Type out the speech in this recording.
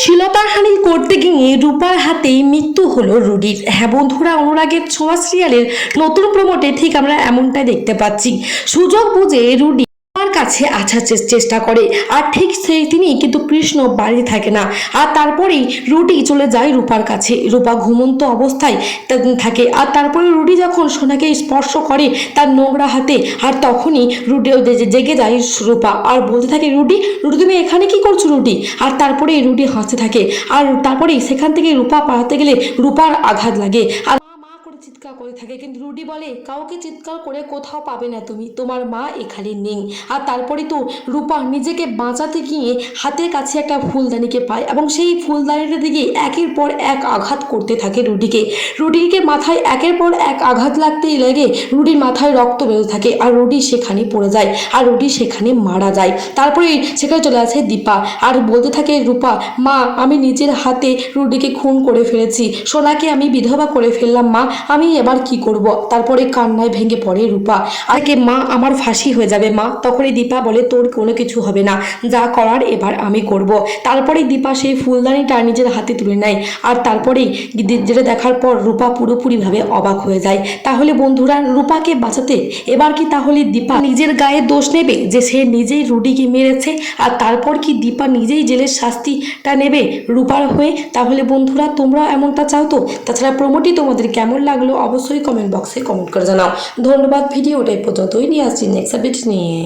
শিলতাহানি করতে গিয়ে রূপার হাতেই মৃত্যু হলো রুডির। হ্যাঁ বন্ধুরা, অনুরাগের ছোঁয়া সিরিয়ালের নতুন প্রমোটে ঠিক আমরা এমনটাই দেখতে পাচ্ছি। সুযোগ বুঝে রুডি রূপার কাছে আসার চেষ্টা করে। আর ঠিক সেই তিনি কিন্তু কৃষ্ণ বাড়িতে থাকে না। আর তারপরেই রুটি চলে যায় রূপার কাছে। রূপা ঘুমন্ত অবস্থায় থাকে। আর তারপরে রুটি যখন সোনাকে স্পর্শ করে তার নোংরা হাতে, আর তখনই রুটি জেগে যায় রূপা। আর বলতে থাকে, রুটি রুটি, তুমি এখানে কি করছ রুটি? আর তারপরে রুটি হাসতে থাকে। আর তারপরে সেখান থেকে রূপা পালাতে গেলে রূপার আঘাত লাগে। আর করে থাকে। কিন্তু রুডি বলে, কাউকে চিৎকার করে কোথাও পাবে না তুমি। তোমার মা এখানে নেই। আর তারপরে তো রূপা নিজেকে বাঁচাতে গিয়ে হাতের কাছে একটা ফুলদানিকে পায় এবং সেই ফুলদানিটা দিকে একের পর এক আঘাত করতে থাকে রুডিকে। রুডিকে মাথায় একের পর এক আঘাত লাগতেই লেগে, রুডির মাথায় রক্ত বেরোতে থাকে আর রুডি সেখানে পড়ে যায় আর রুডি সেখানে মারা যায়। তারপরে সেখানে চলে আসে দীপা আর বলতে থাকে, রূপা, মা, আমি নিজের হাতে রুডিকে খুন করে ফেলেছি। সোনাকে আমি বিধবা করে ফেললাম, মা। আমি এবার কি করব? তারপরে কান্নায় ভেঙে পড়ে রূপা। আর কে মা, আমার ফাঁসি হয়ে যাবে, মা। তখনই দীপা বলে, তোর কোনো কিছু হবে না। যা করার এবার আমি করব। তারপরে দীপা সেই ফুলদানিটা নিজের হাতে তুলে নেয়। আর তারপরেই যেটা দেখার পর রূপা পুরোপুরিভাবে অবাক হয়ে যায়। তাহলে বন্ধুরা, রূপাকে বাঁচাতে এবার কি তাহলে দীপা নিজের গায়ে দোষ নেবে যে সে নিজেই রুডিকে মেরেছে? আর তারপর কি দীপা নিজেই জেলের শাস্তিটা নেবে রূপার হয়ে? তাহলে বন্ধুরা তোমরা এমনটা চাও তো? তাছাড়া প্রমোটি তোমাদের কেমন লাগল অবশ্যই কমেন্ট বক্সে কমেন্ট করে জানাও। ধন্যবাদ ভিডিওটা এই পর্যন্তই। নিয়ে আসছি নেক্সট আপডেট নিয়ে।